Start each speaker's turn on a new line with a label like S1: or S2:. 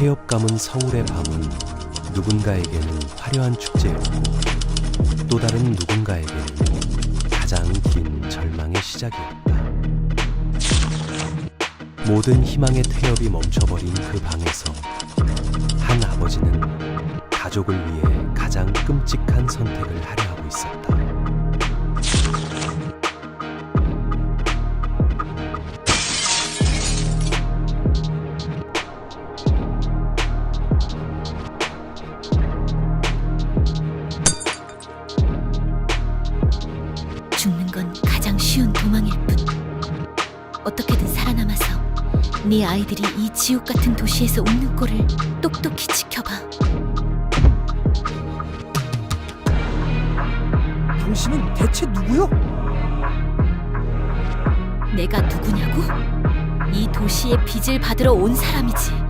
S1: 태엽 감은 서울의 밤은 누군가에게는 화려한 축제였고 또 다른 누군가에게는 가장 긴 절망의 시작이었다. 모든 희망의 태엽이 멈춰버린 그 방에서 한 아버지는 가족을 위해 가장 끔찍한 선택을 하려 하고 있었다.
S2: 건 가장 쉬운 도망일 뿐. 어떻게든 살아남아서 네 아이들이 이 지옥 같은 도시에서 웃는 꼴을 똑똑히 지켜봐.
S3: 당신은 대체 누구요?
S2: 내가 누구냐고? 이 도시의 빚을 받으러 온 사람이지.